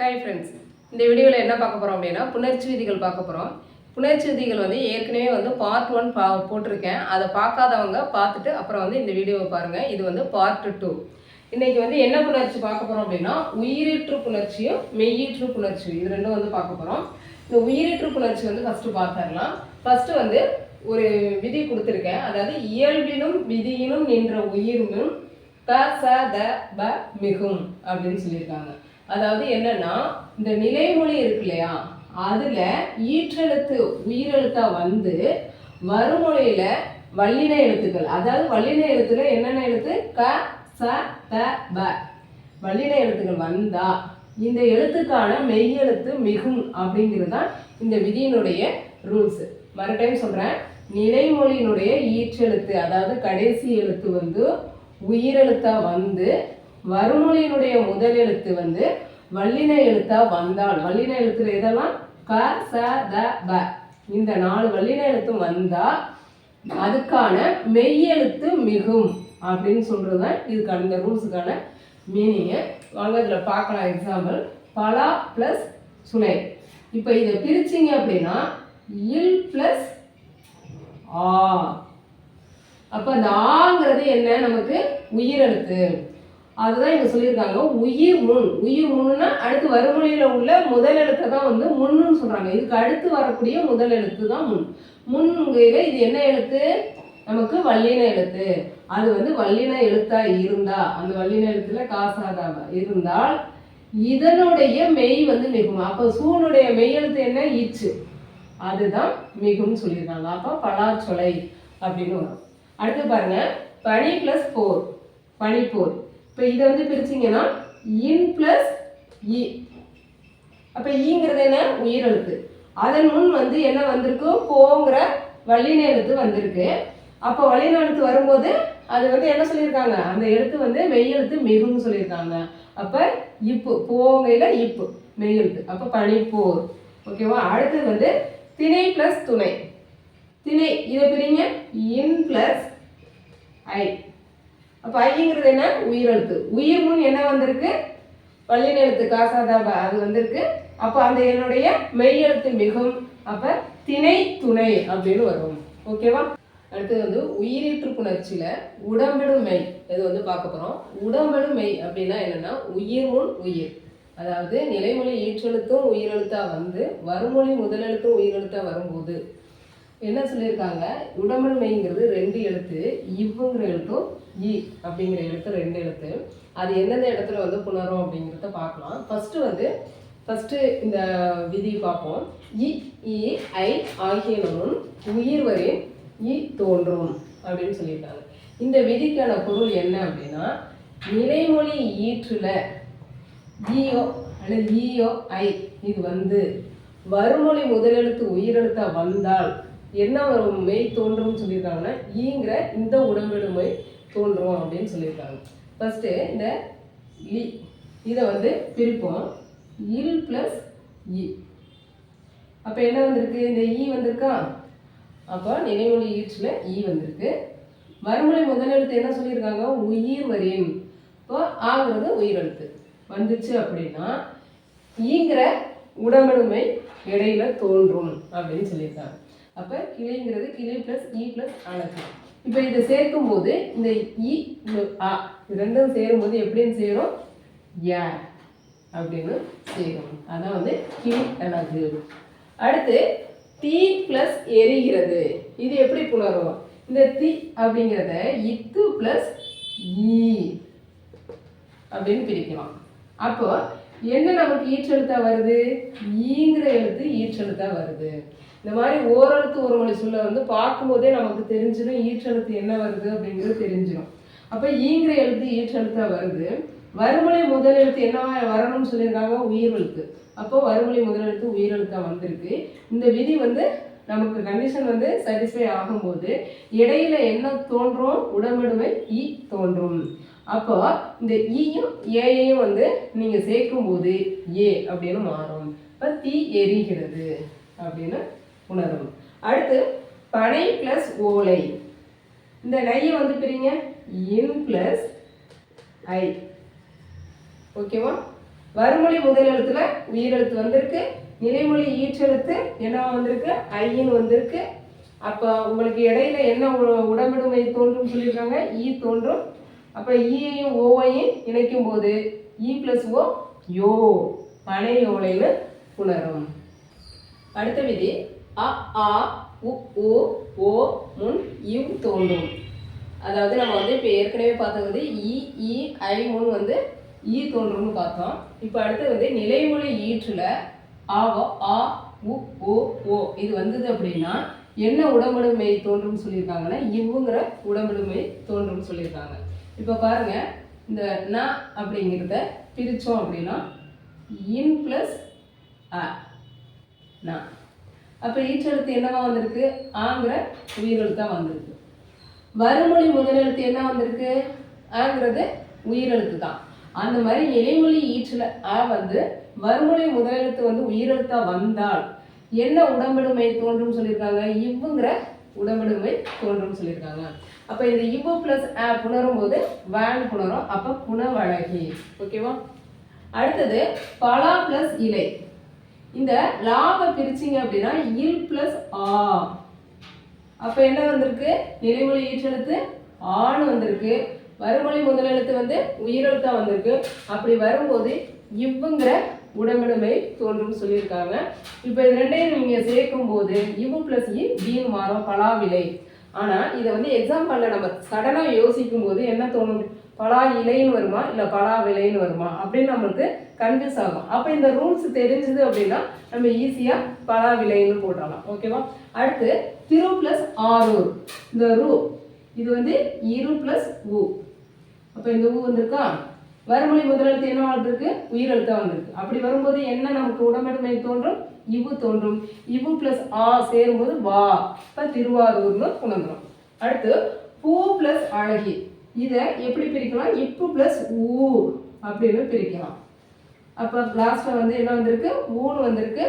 Hi friends இந்த வீடியோவில் என்ன பார்க்க போகிறோம் அப்படின்னா புணர்ச்சி விதிகள் பார்க்க போகிறோம் புணர்ச்சி விதிகள் வந்து ஏற்கனவே வந்து பார்ட் ஒன் பா போட்டிருக்கேன். அதை பார்க்காதவங்க பார்த்துட்டு அப்புறம் வந்து இந்த வீடியோவை பாருங்கள் இது வந்து பார்ட் டூ இன்றைக்கி வந்து என்ன புணர்ச்சி பார்க்க போகிறோம் அப்படின்னா உயிரீற்று புணர்ச்சியும் மெய்யீற்று புணர்ச்சியும் இது ரெண்டும் வந்து பார்க்க போகிறோம் இந்த உயிரீற்று புணர்ச்சி வந்து ஃபஸ்ட்டு பார்த்துடலாம். ஃபஸ்ட்டு வந்து ஒரு விதி கொடுத்துருக்கேன். அதாவது இயல்பினும் விதியினும் நின்ற உயிரினும் த ச த ப மிகும் அப்படின்னு சொல்லியிருக்காங்க. அதாவது என்னன்னா இந்த நிலைமொழி இருக்கு இல்லையா அதுல ஈற்றெழுத்து உயிரெழுத்தா வந்து வறுமொழியில வல்லின எழுத்துக்கள். அதாவது வல்லின எழுத்துல என்னென்ன எழுத்து? க ச த ப. வல்லின எழுத்துக்கள் வந்தா இந்த எழுத்துக்கான மெய்யெழுத்து மிகும் அப்படிங்கிறது தான் இந்த விதியினுடைய ரூல்ஸ். மறுடைம் சொல்றேன். நிலைமொழியினுடைய ஈற்றெழுத்து அதாவது கடைசி எழுத்து வந்து உயிரெழுத்தா வந்து வறுமொழியினுடைய முதல் எழுத்து வந்து வல்லின எழுத்தா வந்தால் வல்லின எழுத்துல எதெல்லாம்? க ச த ப. இந்த நாலு வல்லின எழுத்தும் வந்தா அதுக்கான மெய்யெழுத்து மிகும் அப்படின்னு சொல்றது தான் இதுக்கான இந்த ரூல்ஸுக்கான மீனிங்கு வாங்க இதில் பார்க்கலாம். எக்ஸாம்பிள் பலா ப்ளஸ் சுனை. இப்போ இதை பிரிச்சிங்க அப்படின்னா இல் ப்ளஸ் ஆ. அப்போ அந்த ஆங்கிறது என்ன? நமக்கு உயிரெழுத்து. அதுதான் இங்க சொல்லியிருக்காங்க. உயிர் முன். உயிர் முன்னா அடுத்து வறுமொழியில உள்ள முதல் எழுத்தை தான் வந்து முன்னுன்னு சொல்றாங்க. இதுக்கு அடுத்து வரக்கூடிய முதல் எழுத்து தான் முன். முன்கையில இது என்ன எழுத்து? நமக்கு வல்லின எழுத்து. அது வந்து வல்லின எழுத்தா இருந்தா அந்த வல்லின எழுத்துல காசாதாவ இருந்தால் இதனுடைய மெய் வந்து மிகும். அப்போ சூனுடைய மெய் எழுத்து என்ன? ஈச்சு அதுதான் மிகும்னு சொல்லியிருக்காங்க. அப்போ பலாச்சொலை அப்படின்னு வரும். அடுத்து பாருங்க. பனி ப்ளஸ் போர். பனிப்போர். இப்போ இதை வந்து பிரிச்சிங்கன்னா இன் ப்ளஸ் இ e. அப்போ ஈங்கிறது என்ன? உயிரெழுத்து அதன் முன் வந்து என்ன வந்திருக்கு? போங்கிற வல்லின எழுத்து வந்திருக்கு. அப்போ வல்லின எழுத்து வரும்போது அது வந்து என்ன சொல்லியிருக்காங்க? அந்த எழுத்து வந்து மெய்யெழுத்து மிகுன்னு சொல்லியிருக்காங்க. அப்போ இப்பு போங்கையில் இப்பு மெய்யெழுத்து. அப்போ பனிப்போர். ஓகேவா? அடுத்தது வந்து திணை ப்ளஸ் துணை. திணை இதை பிரிங்க. இன் ப்ளஸ் ஐ அப்போ ஐங்கிறது என்ன? உயிரெழுத்து உயிர் முன் என்ன வந்திருக்கு? வல்லின எழுத்து காசாதாபா அது வந்திருக்கு. அப்போ அந்த என்னுடைய மெய் எழுத்து மிகும். அப்போ திணை துணை அப்படின்னு வரும். ஓகேவா அடுத்து வந்து உயிரீற்று புணர்ச்சியில் உடம்பிடும் மெய். இது வந்து பார்க்க போகிறோம் உடம்பிடும் மெய் அப்படின்னா என்னன்னா உயிர் முன் உயிர். அதாவது நிலைமொழி ஈற்றெழுத்தும் உயிரெழுத்தாக வந்து வறுமொழி முதலெழுத்தும் உயிரெழுத்தாக வரும்போது என்ன சொல்லியிருக்காங்க? உடம்பல் மெய்ங்கிறது ரெண்டு எழுத்து இவ்வுங்கிற எழுத்தும் இ அப்படிங்கிற எழுத்து ரெண்டு எழுத்து. அது எந்தெந்த இடத்துல வந்து புணரும் அப்படிங்கிறத பார்க்கலாம். ஃபஸ்ட்டு வந்து ஃபஸ்ட்டு இந்த விதி பார்ப்போம். இ இ ஐ ஆகியனவும் உயிர் வரை இ தோன்றும் அப்படின்னு சொல்லியிருக்காங்க. இந்த விதிக்கான பொருள் என்ன அப்படின்னா நிலைமொழி ஈற்றுல ஈயோ அல்லது ஈயோ ஐ இது வந்து வறுமொழி முதலெழுத்து உயிரெழுத்தா வந்தால் என்ன ஒரு மெய் தோன்றும்னு சொல்லியிருக்காங்கன்னா ஈங்கிற இந்த உடம்பெடுமை தோன்றும் அப்படின்னு சொல்லியிருக்காங்க. ஃபஸ்ட்டு இந்த லி இதை வந்து பிரிப்போம். இல் ப்ளஸ் இ. அப்போ என்ன வந்திருக்கு? இந்த ஈ வந்திருக்கா? அப்போ நினைமொழி ஈற்றில் ஈ வந்திருக்கு. மறுமொழி முதலெழுத்து என்ன சொல்லியிருக்காங்க? உயிர் வரின் இப்போ ஆங்கிறது உயிரெழுத்து வந்துச்சு அப்படின்னா ஈங்கிற உடம்பெடுமை இடையில தோன்றும் அப்படின்னு சொல்லியிருக்காங்க. அப்போ கிளிங்கிறது கிளி ப்ளஸ் இ e ப்ளஸ் அழகு இப்போ இதை சேர்க்கும் போது இந்த e, இ ஆ இது ரெண்டும் சேரும்போது எப்படின்னு சேரும்? யா அப்படின்னு சேரும். அதான் வந்து கிளி அழகு அடுத்து தீ ப்ளஸ் எரிகிறது. இது எப்படி புணரும் இந்த தீ அப்படிங்கிறத இத்து ப்ளஸ் ஈ e அப்படின்னு பிரிக்கலாம். அப்போ என்ன நமக்கு ஈற்றெழுத்தா வருது? ஈங்கிற எழுத்து ஈற்றெழுத்தா வருது. இந்த மாதிரி ஓரெழுத்து ஒரு மொழி சொல்ல வந்து பார்க்கும்போதே நமக்கு தெரிஞ்சிடும் ஈற்றெழுத்து என்ன வருது அப்படிங்கிறது தெரிஞ்சிடும். அப்போ ஈங்கிற எழுத்து ஈற்றெழுத்தாக வருது. வறுமொழி முதல் எழுத்து என்னவா வரணும்னு சொல்லியிருக்காங்க உயிரெழுத்து. அப்போ வறுமொழி முதல் எழுத்து உயிரெழுத்தா வந்திருக்கு. இந்த விதி வந்து நமக்கு கண்டிஷன் வந்து சாட்டிஸ்ஃபை ஆகும்போது இடையில என்ன தோன்றும்? உடம்படுமை இ தோன்றும். அப்போ இந்த ஈயும் ஏயையும் வந்து நீங்கள் சேர்க்கும் போது ஏ அப்படின்னு மாறும். இப்போ தீ எரிகிறது அப்படின்னு உணரும். அடுத்து பனை ப்ளஸ் ஓலை. இந்த நையை வந்து பிரிங்க. இன் ப்ளஸ் ஐ. ஓகேவா? வறுமொழி முதல் எழுத்துல உயிரெழுத்து வந்திருக்கு. நிலைமொழி ஈற்றெழுத்து என்னவா வந்திருக்கு? ஐன்னு வந்திருக்கு. அப்போ உங்களுக்கு இடையில என்ன உடம்பிடுமை தோன்றும் சொல்லியிருக்காங்க. ஈ தோன்றும். அப்போ ஈயையும் ஓவையும் இணைக்கும் போது இ பிளஸ் ஓ யோ. பனை ஓலைன்னு புணரும் அடுத்த விதி. அ ஆ உ உ ஓ முன் இவ் தோன்றும். அதாவது நம்ம வந்து இப்போ ஏற்கனவே பார்த்தது வந்து இ இ ஐ முன் வந்து ஈ தோன்றும்னு பார்த்தோம். இப்போ அடுத்து வந்து நிலைமொழி ஈற்றில் ஆவோ ஆ உ ஓ ஓ இது வந்தது அப்படின்னா என்ன உடம்புடுமை தோன்றும்னு சொல்லியிருக்காங்கன்னா இவ்வுங்கிற உடம்புடுமை தோன்றும்னு சொல்லியிருக்காங்க. இப்போ பாருங்க இந்த ந அப்படிங்கிறத பிரித்தோம் அப்படின்னா இன் ப்ளஸ் அ நான் அப்போ ஈற்றெழுத்து என்னவா வந்திருக்கு? ஆங்கிற உயிரெழுத்தாக வந்திருக்கு. வறுமொழி முதலெழுத்து என்ன வந்திருக்கு? ஆங்கிறது உயிரெழுத்து தான் அந்த மாதிரி இலைமொழி ஈற்றில் ஆ வந்து வறுமொழி முதலெழுத்து வந்து உயிரெழுத்தா வந்தால் என்ன உடம்பெடுமை தோன்றும் சொல்லியிருக்காங்க? இவ்வுங்கிற உடம்பெடுமை தோன்றும் சொல்லியிருக்காங்க. அப்போ இந்த இவ்வு ப்ளஸ் ஆ புணரும் போது வேன் புணரும் அப்போ புனவழகி ஓகேவா? அடுத்தது பலா ப்ளஸ் இலை. இந்த லாவை பிரிச்சிங்க அப்படின்னா இல் ப்ளஸ் ஆ. அப்போ என்ன வந்திருக்கு? நிலைமொழி ஈற்றெழுத்து ஆண் வந்திருக்கு. வறுமொழி முதலெழுத்து வந்து உயிரெழுத்தா வந்திருக்கு. அப்படி வரும்போது இவ்வுங்கிற உடம்பிடுமை தோன்றும் சொல்லியிருக்காங்க. இப்போ இது ரெண்டையும் நீங்கள் சேர்க்கும் போது இவு ப்ளஸ் இ பீன் மாறும். பலாவிலை. ஆனால் இதை வந்து எக்ஸாம்பிளில் நம்ம சடனாக யோசிக்கும் போது என்ன தோணும்? பலா இலைன்னு வருமா? இல்லை பலா விலைன்னு வருமா? அப்படின்னு நம்மளுக்கு கன்ஃபியூஸ் ஆகும். அப்போ இந்த ரூல்ஸ் தெரிஞ்சது அப்படின்னா நம்ம ஈஸியாக பலா விலைன்னு போட்டுடலாம். ஓகேவா அடுத்து திரு ப்ளஸ் ஆரூர். இந்த ரூ இது வந்து இரு ப்ளஸ் ஊ அப்போ இந்த ஊ வந்திருக்கா? வறுமொழி முதலெழுத்து என்ன வந்திருக்கு உயிரெழுத்தா வந்திருக்கு. அப்படி வரும்போது என்ன நமக்கு உடம்படுமை தோன்றும்? இவு தோன்றும். இவு ப்ளஸ் ஆ சேரும்போது வா. இப்போ திருவாரூர்னு உணர்ந்துடும் அடுத்து பூ ப்ளஸ் அழகி. இதை எப்படி பிரிக்கலாம்? இப்பு ப்ளஸ் ஊ அப்படின்னு பிரிக்கலாம். அப்போ லாஸ்ட்டில் வந்து என்ன வந்திருக்கு? ஊன்னு வந்திருக்கு.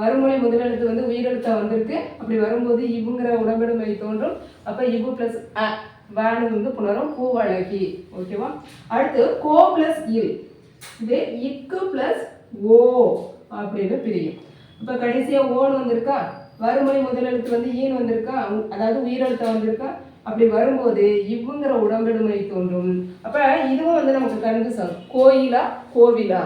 வறுமொழி முதலெழுத்து வந்து உயிரெழுத்தா வந்திருக்கு. அப்படி வரும்போது இவுங்கிற உடம்பெடுமை தோன்றும். அப்போ இவு ப்ளஸ் அ வேனு வந்து புணரும். பூவழகி ஓகேவா அடுத்து கோ ப்ளஸ் இல். இது இக்கு ப்ளஸ் ஓ அப்படின்னு பிரியும். இப்போ கடைசியாக ஓன்னு வந்திருக்கா? வறுமொழி முதலெழுத்து வந்து ஈன் வந்திருக்கா? அதாவது உயிரெழுத்தா வந்திருக்கா? அப்படி வரும்போது இவ்வுங்கிற உடம்பெடுமை தோன்றும். அப்போ இதுவும் வந்து நமக்கு கண்டு ஆகும் கோயிலா கோவிலா?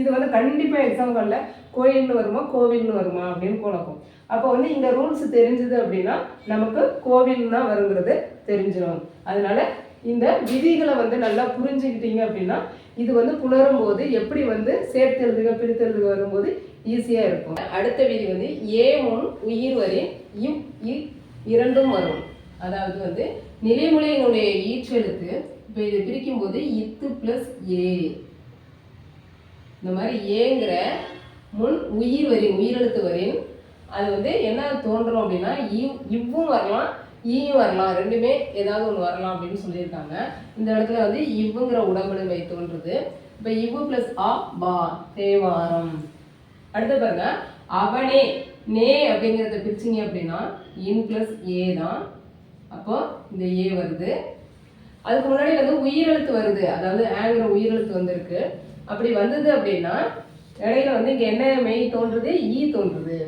இது வந்து கண்டிப்பாக எக்ஸாம்பிளில் கோயில்னு வருமா கோவில்னு வருமா அப்படின்னு குழப்பம். அப்போ வந்து இந்த ரூல்ஸ் தெரிஞ்சுது அப்படின்னா நமக்கு கோவில் தான் வருங்கிறது தெரிஞ்சிடும் அதனால இந்த விதிகளை வந்து நல்லா புரிஞ்சுக்கிட்டீங்க அப்படின்னா இது வந்து புணரும் போது எப்படி வந்து சேர்த்து எழுதுக வரும்போது ஈஸியாக இருக்கும். அடுத்த விதி வந்து ஏ முன் உயிர் வரி இவ் இ இரண்டும் வரும். அதாவது வந்து நிலைமொழியினுடைய ஈற்றெழுத்து இப்போ இதை பிரிக்கும் போது இத்து ப்ளஸ் ஏ. இந்த மாதிரி ஏங்கிற முன் உயிர் வரி உயிரெழுத்து வரின் அது வந்து என்ன தோன்றும் அப்படின்னா இவ்வும் வரலாம் ஈயும் வரலாம் ரெண்டுமே ஏதாவது ஒன்று வரலாம் அப்படின்னு சொல்லியிருக்காங்க. இந்த இடத்துல வந்து இவ்வுங்கிற உடம்படுமை தோன்றுது. இப்போ இவ்வு ப்ளஸ் ஆ பா தேவாரம். அடுத்து பாருங்க அவனே நே அப்படிங்கிறத பிரிச்சிங்க அப்படின்னா இன் ப்ளஸ் ஏ தான். அப்போ இந்த ஏ வருது. அதுக்கு முன்னாடி வந்து உயிரெழுத்து வருது. அதாவது ஆங்கிற உயிரெழுத்து வந்திருக்கு. அப்படி வந்தது அப்படின்னா இடையில வந்து இங்கே என்ன மெய் தோன்றுது? ஈ தோன்றுது.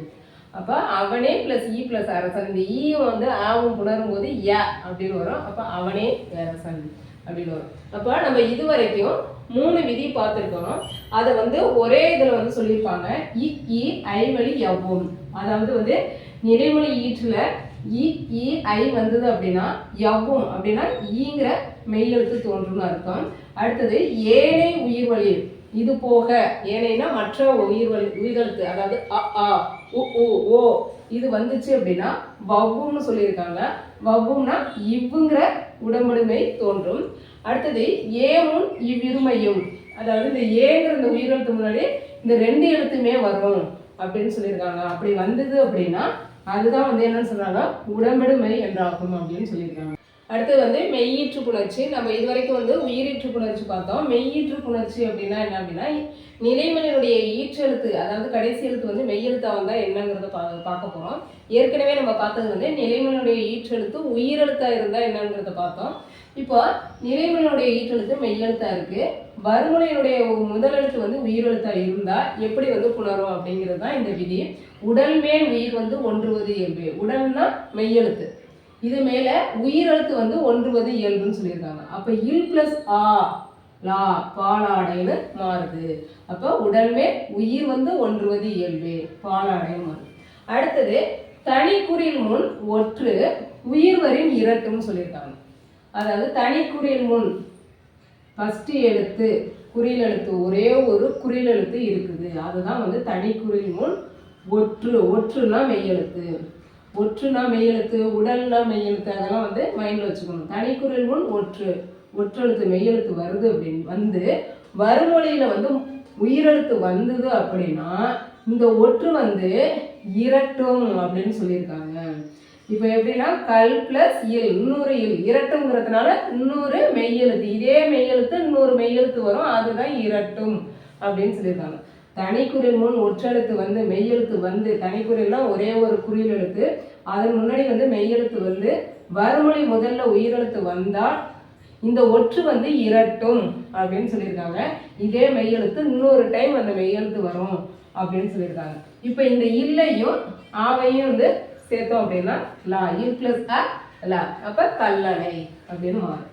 அப்போ அவனே ப்ளஸ் இ ப்ளஸ் அரசன் இந்த e ஈயும் வந்து ஆவும் புணரும் போது ய அப்படின்னு வரும். அப்போ அவனே அரசன் அப்படின்னு வரும். அப்போ நம்ம இது வரைக்கும் மூணு விதி பார்த்துருக்கோம். அதை வந்து ஒரே இதில் வந்து சொல்லியிருப்பாங்க. இ இ ஐ வழி எவ்வும் அதாவது வந்து நிறைமொழி ஈற்றில் இ இ ஐ வந்தது அப்படின்னா யவும் அப்படின்னா ஈங்கிற மெய்யெழுத்து தோன்றும்னு அர்த்தம். அடுத்தது ஏனை உயிர் வழி இது போக ஏனைனா மற்ற உயிர் வழி உயிரெழுத்து அதாவது அ ஆ உ உ ஓ இது வந்துச்சு அப்படின்னா வவ்வும்னு சொல்லியிருக்காங்க. வவ்வும்னா இவ்வுங்கிற உடம்படுமை தோன்றும். அடுத்தது ஏமும் இவ்விருமையும். அதாவது இந்த ஏங்கிற இந்த உயிரெழுத்து முன்னாடி இந்த ரெண்டு எழுத்துமே வரும் அப்படின்னு சொல்லியிருக்காங்க. அப்படி வந்தது அப்படின்னா அதுதான் வந்து என்னன்னு சொல்றாங்க உடம்பெடுமை என்றாகும் அப்படின்னு சொல்லியிருக்காங்க. அடுத்து வந்து மெய்யீற்று புணர்ச்சி. நம்ம இது வரைக்கும் வந்து உயிரீற்று புணர்ச்சி பார்த்தோம். மெய்யீற்று புணர்ச்சி அப்படின்னா என்ன அப்படின்னா நிலைமனினுடைய ஈற்றெழுத்து அதாவது கடைசி எழுத்து வந்து மெய்யெழுத்தா வந்தால் என்னங்கிறத பா பார்க்க போகிறோம் ஏற்கனவே நம்ம பார்த்தது வந்து நிலைமனுடைய ஈற்றெழுத்து உயிரெழுத்தாக இருந்தால் என்னங்கிறத பார்த்தோம். இப்போ நிலைமனுடைய ஈற்றெழுத்து மெய்யெழுத்தாக இருக்குது வறுமொழியினுடைய முதலெழுத்து வந்து உயிரெழுத்தாக இருந்தால் எப்படி வந்து புணரும் அப்படிங்கிறது தான் இந்த விதி. உடல் மேல் உயிர் வந்து ஒன்றுவது எப்படி உடல்னா மெய்யெழுத்து. இது மேலே உயிரெழுத்து வந்து ஒன்றுவது இயல்புன்னு சொல்லியிருக்காங்க. அப்போ இல் ப்ளஸ் ஆ லா பாலாடைன்னு மாறுது. அப்போ உடல்மே உயிர் வந்து ஒன்றுவது இயல்பு பாலாடைன்னு மாறுது. அடுத்தது தனி முன் ஒற்று உயிர்வரின் இரட்டுன்னு சொல்லியிருக்காங்க. அதாவது தனி முன் ஃபஸ்ட்டு எழுத்து குறியில் எழுத்து ஒரே ஒரு குறியில் எழுத்து இருக்குது. அதுதான் வந்து தனிக்குறியின் முன் ஒற்று ஒற்றுனா மெய்யெழுத்து ஒற்றுனா மெய்யெழுத்து உடல்னா மெய்யெழுத்து அதெல்லாம் வந்து மைண்டில் வச்சுக்கணும். தனி முன் ஒற்று. ஒற்றெழுத்து மெய்யெழுத்து வருது அப்படின்னு வந்து வறுமொழியில் வந்து உயிரெழுத்து வந்தது அப்படின்னா இந்த ஒற்று வந்து இரட்டும் அப்படின்னு சொல்லியிருக்காங்க. இப்போ எப்படின்னா கல் பிளஸ் இல் இன்னொரு இல் இரட்டுங்கிறதுனால இன்னொரு மெய்யெழுத்து. இதே மெய்யெழுத்து இன்னொரு மெய்யெழுத்து வரும். அதுதான் இரட்டும் அப்படின்னு சொல்லியிருக்காங்க. தனிக்குறில் முன் ஒற்றெழுத்து வந்து மெய்யெழுத்து வந்து தனிக்குறில்னா ஒரே ஒரு குறியில் எழுத்து அதன் முன்னாடி வந்து மெய்யெழுத்து வந்து வறுமொழி முதல்ல உயிரெழுத்து வந்தால் இந்த ஒற்று வந்து இரட்டும் அப்படின்னு சொல்லியிருக்காங்க. இதே மெய்யெழுத்து இன்னொரு டைம் அந்த மெய்யெழுத்து வரும் அப்படின்னு சொல்லியிருக்காங்க. இப்போ இந்த இல்லையும் ஆவையும் வந்து சேர்த்தோம் அப்படின்னா லா இல் பிளஸ் அ லா. அப்போ கல்லணை அப்படின்னு மாறும்.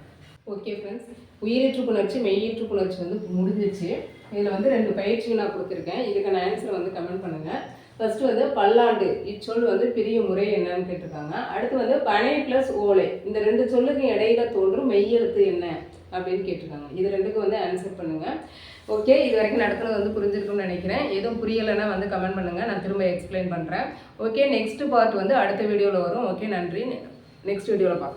ஓகே ஃப்ரெண்ட்ஸ் உயிரீற்று புணர்ச்சி மெய்யீற்று புணர்ச்சி வந்து முடிஞ்சிச்சு இதில் வந்து ரெண்டு பயிற்சி நான் கொடுத்துருக்கேன். இதுக்கான ஆன்சர் வந்து கமெண்ட் பண்ணுங்கள் ஃபர்ஸ்ட் வந்து பல்லாண்டு இச்சொல் வந்து பிரிய முறை என்னன்னு கேட்டிருக்காங்க. அடுத்து வந்து பனை ப்ளஸ் ஓலை இந்த ரெண்டு சொல்லுக்கு இடையில தோன்றும் மெய்யெழுத்து என்ன அப்படின்னு கேட்டிருக்காங்க. இது ரெண்டுக்கும் வந்து ஆன்சர் பண்ணுங்க. ஓகே இது வரைக்கும் நடத்துனது வந்து புரிஞ்சிருக்கும்னு நினைக்கிறேன். எதுவும் புரியலைன்னா வந்து கமெண்ட் பண்ணுங்க. நான் திரும்ப எக்ஸ்பிளைன் பண்ணுறேன் ஓகே நெக்ஸ்ட் பார்ட் வந்து அடுத்த வீடியோவில் வரும். ஓகே நன்றி. நெக்ஸ்ட் வீடியோவில் பார்க்கலாம்.